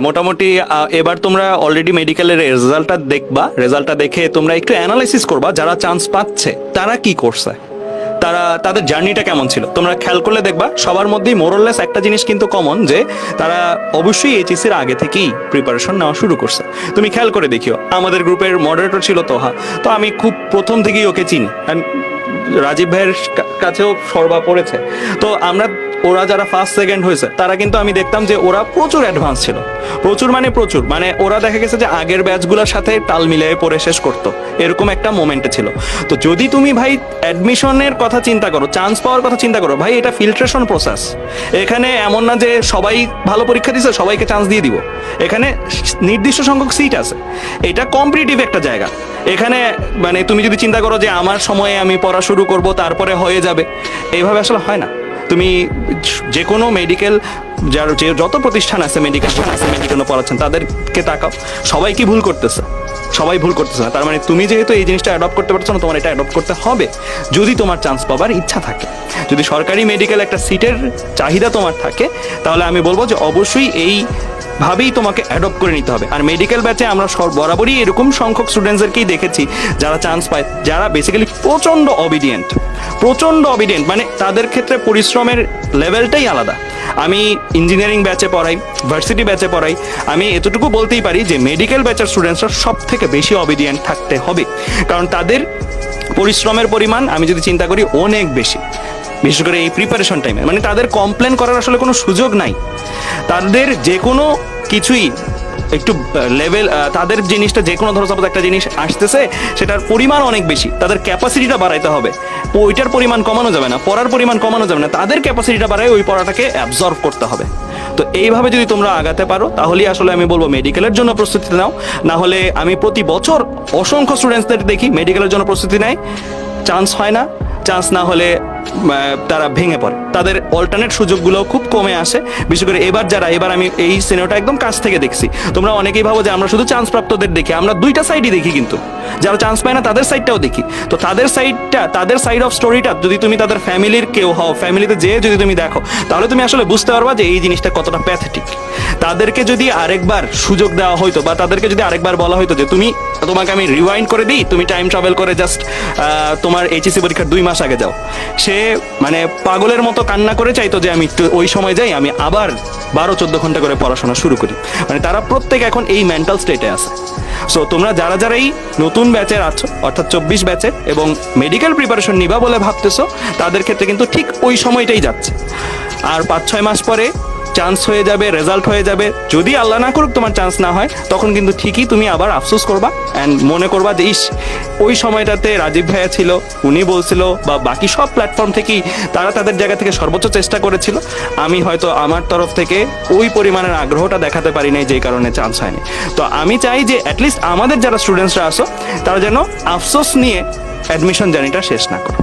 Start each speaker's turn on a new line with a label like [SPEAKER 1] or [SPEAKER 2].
[SPEAKER 1] মোটামুটি এবার তোমরা অলরেডি মেডিকেলের রেজাল্টটা দেখবা। রেজাল্টটা দেখে তোমরা একটু অ্যানালাইসিস করবা, যারা চান্স পাচ্ছে, তারা কি করছে? তারা, তাদের জার্নিটা কেমন ছিল? তোমরা খেয়াল করলে দেখবা, সবার মধ্যেই মোরললেস একটা জিনিস কিন্তু কমন যে, তারা অবশ্যই এইচএসির আগে থেকেই প্রিপারেশন নেওয়া শুরু করছে। তুমি খেয়াল করে দেখিও, আমাদের গ্রুপের মডারেটর ছিল তোহা। তো আমি খুব প্রথম থেকেই ওকে চিনি। রাজীব ভাইয়ের কাছেও সর্বা পড়েছে। তো আমরা ওরা যারা ফার্স্ট সেকেন্ড হয়েছে, তারা কিন্তু আমি দেখতাম যে ওরা প্রচুর অ্যাডভান্স ছিল। প্রচুর মানে প্রচুর। মানে ওরা দেখা গেছে যে আগের ব্যাচগুলোর সাথে তাল মিলিয়ে পড়ে শেষ করতো। এরকম একটা মোমেন্টে ছিল। তো যদি তুমি ভাই অ্যাডমিশনের কথা চিন্তা করো চান্স পাওয়ার কথা চিন্তা করো, ভাই এটা ফিল্ট্রেশন প্রসেস এখানে এমন না যে সবাই ভালো পরীক্ষা দিছে, সবাইকে চান্স দিয়ে দিব। এখানে নির্দিষ্ট সংখ্যক সিট আছে। এটা কম্পিটিটিভ একটা জায়গা। এখানে মানে তুমি যদি চিন্তা করো যে আমার সময়ে আমি পড়া শুরু করব, তারপরে হয়ে যাবে। এইভাবে আসলে হয় না। তুমি যে কোনো মেডিকেল যার যে যত প্রতিষ্ঠান আছে মেডিকেল আছে মেডিকেল পড়াচ্ছেন, তাদেরকে তাকাও। সবাই কি ভুল করতেছে। সবাই ভুল করতেছে না। তার মানে তুমি যেহেতু এই জিনিসটা অ্যাডপ্ট করতে পারছ না, তোমার এটা অ্যাডপ্ট করতে হবে। যদি তোমার চান্স পাবার ইচ্ছা থাকে। যদি সরকারি মেডিকেল একটা সিটের চাহিদা তোমার থাকে, তাহলে আমি বলব যে অবশ্যই এই ভাবেই তোমাকে অ্যাডপ্ট করে নিতে হবে। আর মেডিকেল ব্যাচে আমরা বরাবরই এরকম সংখ্যক স্টুডেন্টসদেরকেই দেখেছি, যারা চান্স পায়, যারা বেসিক্যালি প্রচণ্ড অবিডিয়েন্ট প্রচণ্ড অবিডিয়েন্ট মানে তাদের ক্ষেত্রে পরিশ্রমের লেভেলটাই আলাদা। আমি ইঞ্জিনিয়ারিং ব্যাচে পড়াই ভার্সিটি ব্যাচে পড়াই, আমি এতটুকু বলতেই পারি যে মেডিকেল ব্যাচের স্টুডেন্টসরা সব থেকে বেশি অবিডিয়েন্ট থাকতে হবে। কারণ তাদের পরিশ্রমের পরিমাণ, আমি যদি চিন্তা করি, অনেক বেশি। বিশেষ করে এই প্রিপারেশন টাইমে মানে তাদের কমপ্লেন করার আসলে কোনো সুযোগ নাই। তাদের যে কোনো কিছুই একটু লেভেল তাদের জিনিসটা যে কোনো ধরো সাপোজ একটা জিনিস আসতেছে, সেটার পরিমাণ অনেক বেশি, তাদের ক্যাপাসিটিটা বাড়াইতে হবে। ওইটার পরিমাণ কমানো যাবে না, পড়ার পরিমাণ কমানো যাবে না, তাদের ক্যাপাসিটিটা বাড়ায় ওই পড়াটাকে অ্যাবজর্ভ করতে হবে। তো এইভাবে যদি তোমরা আগাতে পারো, তাহলেই আসলে আমি বলব মেডিকেলের জন্য প্রস্তুতি নাও। না হলে আমি প্রতি বছর অসংখ্য স্টুডেন্টসদের দেখি মেডিকেলের জন্য প্রস্তুতি নেয়। চান্স হয় না চান্স না হলে তারা ভেঙে পড়ে। তাদের অল্টারনেট সুযোগগুলো খুব কমে আসে। বিশেষ করে এবার যারা, এবার আমি এই সিনেমাটা একদম কাছ থেকে দেখছি। তোমরা অনেকেই ভাবো যে আমরা শুধু চান্স প্রাপ্তদের দেখি, আমরা দুইটা সাইডই দেখি কিন্তু। যারা চান্স পায় না, তাদের সাইডটাও দেখি। তো তাদের সাইডটা তাদের সাইড অফ স্টোরিটা যদি তুমি তাদের ফ্যামিলির কেউ হও ফ্যামিলিতে যেয়ে যদি তুমি দেখো, তাহলে তুমি আসলে বুঝতে পারবা যে এই জিনিসটা কতটা প্যাথেটিক তাদেরকে যদি আরেকবার সুযোগ দেওয়া হইতো বা তাদেরকে যদি আরেকবার বলা হইতো যে তুমি, তোমাকে আমি রিওয়াইন্ড করে দিই, তুমি টাইম ট্রাভেল করে জাস্ট তোমার এইচএসসি পরীক্ষার দুই মাস আগে যাও। সে মানে পাগলের মতো কান্না করে চাইতো যে আমি একটু ওই সময় যাই, আমি আবার বারো, চোদ্দ ঘণ্টা করে পড়াশোনা শুরু করি। মানে তারা প্রত্যেক এখন এই মেন্টাল স্টেটে আছে। সো তোমরা যারা যারা এই নতুন ব্যাচের আছো, অর্থাৎ চব্বিশ ব্যাচের এবং মেডিকেল প্রিপারেশন নিবা বলে ভাবতেছো, তাদের ক্ষেত্রে কিন্তু ঠিক ওই সময়টাই যাচ্ছে। আর পাঁচ, ছয় মাস পরে চান্স হয়ে যাবে রেজাল্ট হয়ে যাবে। যদি আল্লাহ না করুক তোমার চান্স না হয়, তখন কিন্তু ঠিকই তুমি আবার আফসোস করবা অ্যান্ড মনে করবা যে, ইস, ওই সময়টাতে রাজীব ভাইয়া ছিল, উনি বলছিল বা বাকি সব প্ল্যাটফর্ম থেকেই তারা তাদের জায়গা থেকে সর্বোচ্চ চেষ্টা করেছিল। আমি হয়তো আমার তরফ থেকে ওই পরিমাণের আগ্রহটা দেখাতে পারি নাই, যেই কারণে চান্স হয়নি। তো আমি চাই যে অ্যাটলিস্ট আমাদের যারা স্টুডেন্টসরা আসো তারা যেন আফসোস নিয়ে অ্যাডমিশন জার্নিটা শেষ না করো